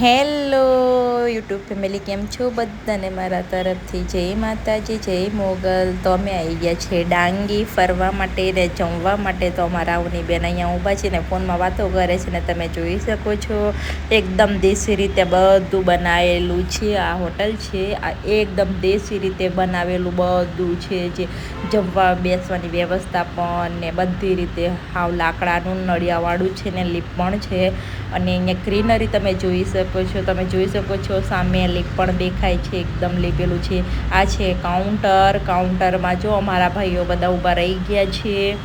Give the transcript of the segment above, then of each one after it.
Hello YouTube family, કેમ છો બધાને? મારા તરફથી જય માતાજી, જય મોગલ. તો અમે આવી ગયા છે ડાંગી ફરવા માટે ને જમવા માટે. તો અમારા આવની બેન અહીંયા ઊભા છે ને, ફોનમાં વાતો કરે છે ને, તમે જોઈ શકો છો. એકદમ દેશી રીતે બધું બનાવેલું છે. આ હોટલ છે, આ એકદમ દેશી રીતે બનાવેલું બધું છે જે જમવા બેસવાની વ્યવસ્થા પણ ને બધી રીતે. હાવ લાકડાનું નળિયાવાળું છે ને, લીપ પણ છે. અને અહીંયા ગ્રીનરી તમે જોઈ શકો છો, તમે જોઈ શકો છો, સામે લીપ પણ દેખાય છે, એકદમ લીપેલું છે. આ છે કાઉન્ટર કાઉન્ટરમાં જો અમારા ભાઈઓ બધા ઊભા રહી ગયા છે.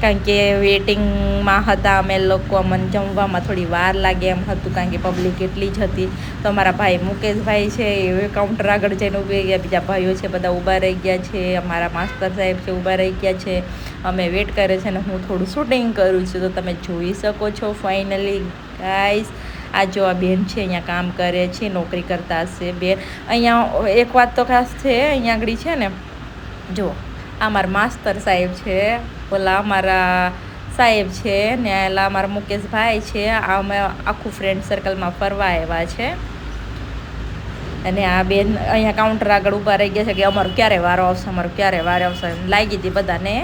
કારણ કે વેટિંગમાં હતા, અમે લોકો અમને જમવામાં થોડી વાર લાગે એમ હતું, કારણ કે પબ્લિક એટલી જ હતી. તો અમારા ભાઈ મુકેશભાઈ છે, એ કાઉન્ટર આગળ જઈને ઊભી ગયા બીજા ભાઈઓ છે બધા ઊભા રહી ગયા છે, અમારા માસ્તર સાહેબ છે ઊભા રહી ગયા છે. અમે વેટ કરે છે ને હું થોડું શૂટિંગ કરું છું, તો તમે જોઈ શકો છો ફાઇનલી ગાઈસ આ જો આ બેન છે, અહીંયા કામ કરે છે, નોકરી કરતા હશે બેન. અહીંયા એક વાત તો ખાસ છે, અહીંયા આગળ છે ને, જો, આ મારા માસ્તર સાહેબ છે, ઓલા અમારા સાહેબ છે ને એલા અમારા મુકેશભાઈ છે આ અમે આખું ફ્રેન્ડ સર્કલમાં ફરવા આવ્યા છે. અને આ બેન અહીંયા કાઉન્ટર આગળ ઊભા રહી ગયા છે કે અમારું ક્યારે વારો આવશે, અમારું ક્યારે વારો આવશે લાગી હતી બધાને.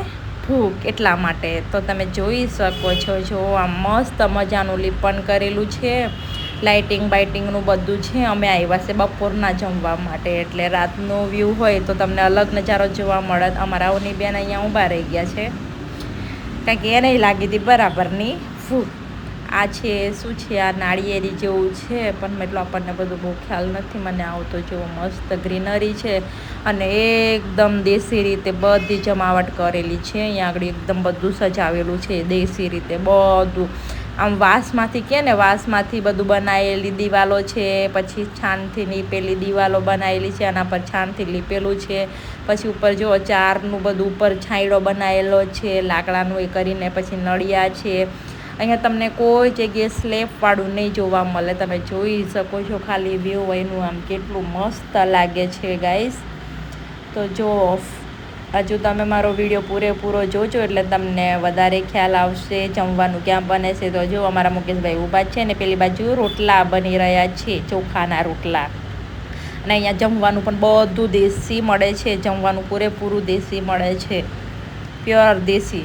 ભૂખ એટલા માટે. તો તમે જોઈ શકો છો, જો આ મસ્ત મજાનું લીપણ કરેલું છે, લાઇટિંગ બાઇટિંગનું બધું છે, અમે આવ્યા છે બપોરના જમવા માટે. એટલે રાતનો વ્યૂ હોય તો તમને અલગ નજારો જોવા મળે. અમારા અવની બેન અહીંયા ઊભા રહી ગયા છે. કારણ કે એને લાગી હતી બરાબરની. ભૂખ આ છે, શું છે, આ નાળિયેરી જેવું છે, પણ એટલો આપણને બધું બહુ ખ્યાલ નથી, મને આવતો જેવો મસ્ત ગ્રીનરી છે. અને એકદમ દેશી રીતે બધી જમાવટ કરેલી છે, અહીંયા આગળ એકદમ બધું સજાવેલું છે, દેશી રીતે બધું. આમ વાંસમાંથી કે ને, વાંસમાંથી બધું બનાવેલી દિવાલો છે, પછી છાનથી લીપેલી દિવાલો બનાવેલી છે, આના પર છાનથી લીપેલું છે, પછી ઉપર જો ચારનું બધું ઉપર છાંયડો બનાવેલો છે, લાકડાનું એ કરીને પછી નળિયા છે અહીંયા તમને કોઈ જગ્યાએ સ્લેપવાળું નહીં જોવા મળે. તમે જોઈ શકો છો ખાલી વ્યૂ એનું આમ કેટલું મસ્ત લાગે છે ગાઈસ તો જો, હજુ તમે મારો વીડિયો પૂરેપૂરો જોજો એટલે તમને વધારે ખ્યાલ આવશે જમવાનું ક્યાં બને છે. તો જો, અમારા મુકેશભાઈ ઊભા છે ને પેલી બાજુ રોટલા બની રહ્યા છે, ચોખાના રોટલા. અને અહીંયા જમવાનું પણ બધું દેશી મળે છે, જમવાનું પૂરેપૂરું દેશી મળે છે. પ્યોર દેશી.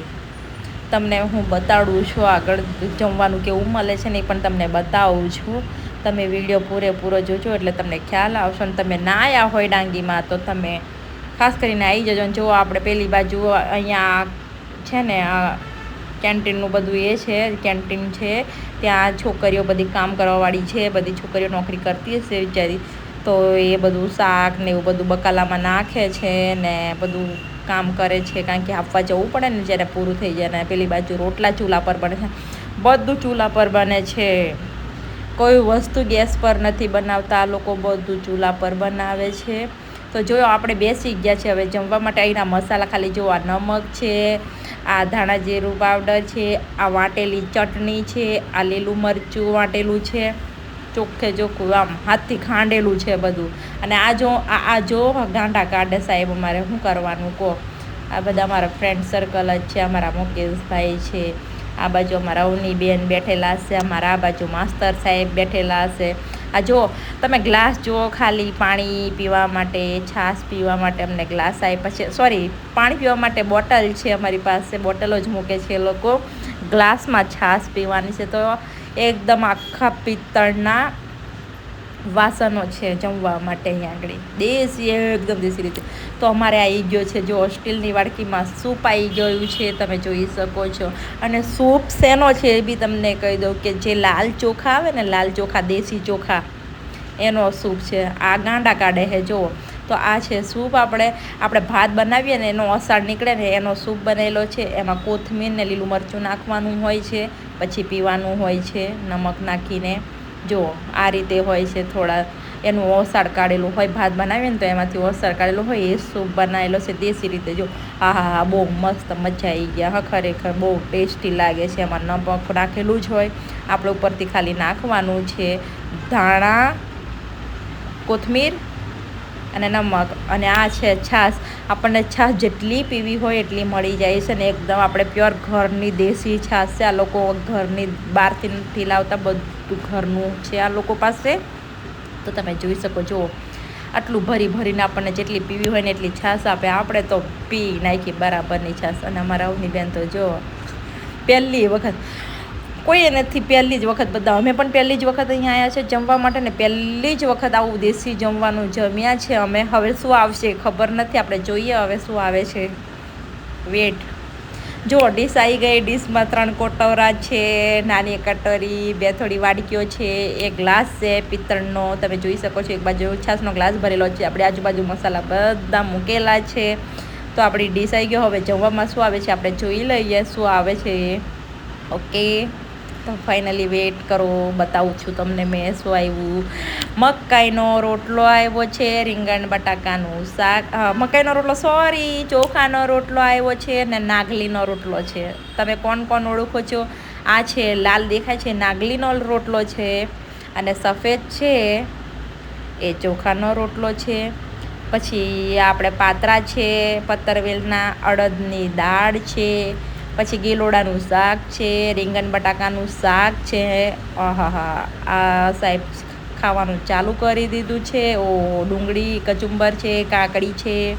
તમને હું બતાડું છું, આગળ જમવાનું કેવું મળે છે ને એ પણ તમને બતાવું છું. તમે વીડિયો પૂરેપૂરો જોજો એટલે તમને ખ્યાલ આવશે અને તમે ના આવ્યા હોય ડાંગીમાં તો તમે ખાસ કરીને આવી જજો જો આપણે પેલી બાજુ અહીંયા છે ને, આ કેન્ટીનનું બધું એ છે, કેન્ટીન છે. ત્યાં છોકરીઓ બધી કામ કરવાવાળી છે, બધી છોકરીઓ નોકરી કરતી હશે બિચારી. તો એ બધું શાક ને એવું બધું બકાલામાં નાખે છે ને બધું કામ કરે છે, કારણ કે આપવા જવું પડે ને જ્યારે પૂરું થઈ જાય ને પેલી બાજુ રોટલા ચૂલા પર બને છે. બધું ચૂલા પર બને છે. કોઈ વસ્તુ ગેસ પર નથી બનાવતા, આ લોકો બધું ચૂલા પર બનાવે છે. તો જો આપણે બેસી ગયા છે, હવે જમવા માટે અહીંના મસાલા ખાલી જો આ નમક છે, આ ધાણા જીરું પાવડર છે, આ વાટેલી ચટણી છે, આ લીલું મરચું વાટેલું છે. ચોખ્ખે ચોખ્ખું, આમ હાથથી ખાંડેલું છે બધું. અને આ જો આ જો ગાંડા કાઢે સાહેબ અમારે શું કરવાનું કહો? આ બધા અમારા ફ્રેન્ડ સર્કલ જ છે, અમારા મુકેશભાઈ છે, આ બાજુ અમારા અવની બેન બેઠેલા હશે અમારા આ બાજુ માસ્તર સાહેબ બેઠેલા હશે આ જો, તમે ગ્લાસ જુઓ, ખાલી પાણી પીવા માટે, છાશ પીવા માટે અમને ગ્લાસ આપ્યા છે. સોરી પાણી પીવા માટે બોટલ છે અમારી પાસે, બોટલો જ મૂકે છે એ લોકો. ગ્લાસમાં છાશ પીવાની છે. તો એકદમ આખા પિત્તળના વાસનો છે જમવા માટે અહીંયા આગળ. દેશી એકદમ દેશી રીતે. તો અમારે આવી ગયો છે, જો સ્ટીલની વાડકીમાં સૂપ આવી ગયું છે, તમે જોઈ શકો છો. અને સૂપ શેનો છે એ બી તમને કહી દઉં કે જે લાલ ચોખા આવે ને, લાલ ચોખા, દેશી ચોખા, એનો સૂપ છે. આ ગાંડા કાઢે છે, જુઓ. તો આ છે સૂપ આપણે આપણે ભાત બનાવીએ ને એનો અસાડ નીકળે ને એનો સૂપ બનેલો છે. એમાં કોથમીર ને લીલું મરચું નાખવાનું હોય છે. પછી પીવાનું હોય છે, નમક નાખીને. જો આ રીતે હોય છે થોડા, એનું ઓસાડ કાઢેલું હોય, ભાત બનાવીએ ને તો એમાંથી ઓસાડ કાઢેલું હોય, એ સૂપ બનાવેલો છે દેશી રીતે. જો હા હા હા, બહુ મસ્ત મજા આવી ગયા, હા, ખરેખર બહુ ટેસ્ટી લાગે છે, એમાં નમક નાખેલું જ હોય. આપણે ઉપરથી ખાલી નાખવાનું છે ધાણા, કોથમીર અને નમક. અને આ છે છાશ. આપણને છાશ જેટલી પીવી હોય એટલી મળી જાય છે ને એકદમ આપણે પ્યોર ઘરની દેશી છાશ છે. આ લોકો ઘરની બહારથી નથી લાવતા, બધું ઘરનું છે આ લોકો પાસે. તો તમે જોઈ શકો, જુઓ. આટલું ભરી ભરીને આપણને જેટલી પીવી હોય ને એટલી છાશ આપે. આપણે તો પી નાખી બરાબરની છાશ. અને અમારા બેન તો જો પહેલી વખત કોઈ નથી પહેલી જ વખત બધા અમે પણ પહેલી જ વખત અહીંયા આવ્યા છે જમવા માટે ને પહેલી જ વખત આવું દેશી જમવાનું જમ્યા છે અમે. હવે શું આવશે ખબર નથી. આપણે જોઈએ હવે શું આવે છે. વેટ જો ડીશ આવી ગઈ. ડીશમાં ત્રણ કોટોરા છે, નાની કટોરી, બે થોડી વાડકીઓ છે, એક ગ્લાસ છે, પિત્તળનો. તમે જોઈ શકો છો, એક બાજુ છાશનો ગ્લાસ ભરેલો છે. આપણે આજુબાજુ મસાલા બધા મૂકેલા છે. તો આપણી ડીશ આવી ગયો. હવે જમવામાં શું આવે છે? આપણે જોઈ લઈએ શું આવે છે. ઓકે ફાઇનલી વેટ કરો, બતાવું છું તમને મેં શું આવ્યું. મકાઈનો રોટલો આવ્યો છે, રીંગણ બટાકાનું શાક. મકાઈનો રોટલો સોરી ચોખાનો રોટલો આવ્યો છે ને નાગલીનો રોટલો છે. તમે કોણ કોણ ઓળખો છો? આ છે, લાલ દેખાય છે, નાગલીનો રોટલો છે અને સફેદ છે, એ ચોખાનો રોટલો છે. પછી આપણે પાતરા છે પતરવેલના અડદની દાળ છે પછી ગીલોડાનું શાક છે, રીંગણ બટાકાનું શાક છે. આહાહા, આ સાહેબ ખાવાનું ચાલુ કરી દીધું છે. ઓ, ડુંગળી, કચુંબર છે, કાકડી છે.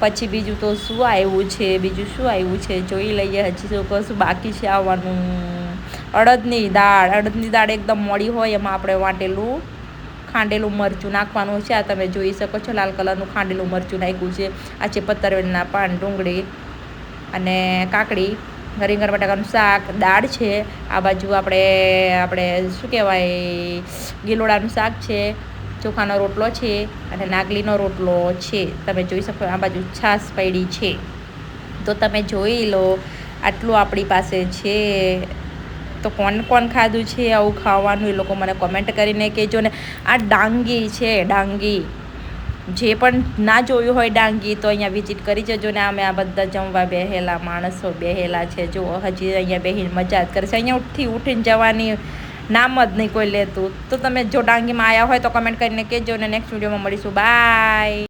પછી બીજું તો શું આવ્યું છે? બીજું શું આવ્યું છે? જોઈ લઈએ, હજી શું કશું બાકી છે આવવાનું. અડદની દાળ અડદની દાળ એકદમ મોડી હોય, એમાં આપણે વાટેલું ખાંડેલું મરચું નાખવાનું છે. આ તમે જોઈ શકો છો, લાલ કલરનું ખાંડેલું મરચું નાખ્યું છે. આ છે પત્તરવેલના પાન ડુંગળી. અને કાકડી રીંગણ બટાકાનું શાક, દાળ છે. આ બાજુ આપણે આપણે શું કહેવાય, ગીલોડાનું શાક છે, ચોખાનો રોટલો છે અને નાગલીનો રોટલો છે. તમે જોઈ શકો આ બાજુ છાશ પડી છે. તો તમે જોઈ લો, આટલું આપણી પાસે છે. તો કોણ કોણ ખાધું છે, આવું ખાવાનું એ લોકો મને કોમેન્ટ કરીને કહેજો ને. આ ડાંગી છે, ડાંગી. જે પણ ના જોયું હોય ડાંગી તો અહીંયા વિઝિટ કરી જજો ને અમે આ બધા જમવા બેહેલા માણસો બેહેલા છે. જો હજી અહીંયા બેહીને મજા જ કરશે. અહીંયાથી ઉઠીને જવાની નામ જ નહીં કોઈ લેતું. તો તમે જો ડાંગીમાં આવ્યા હોય તો કમેન્ટ કરીને કહેજો ને નેક્સ્ટ વિડીયોમાં મળીશું. બાય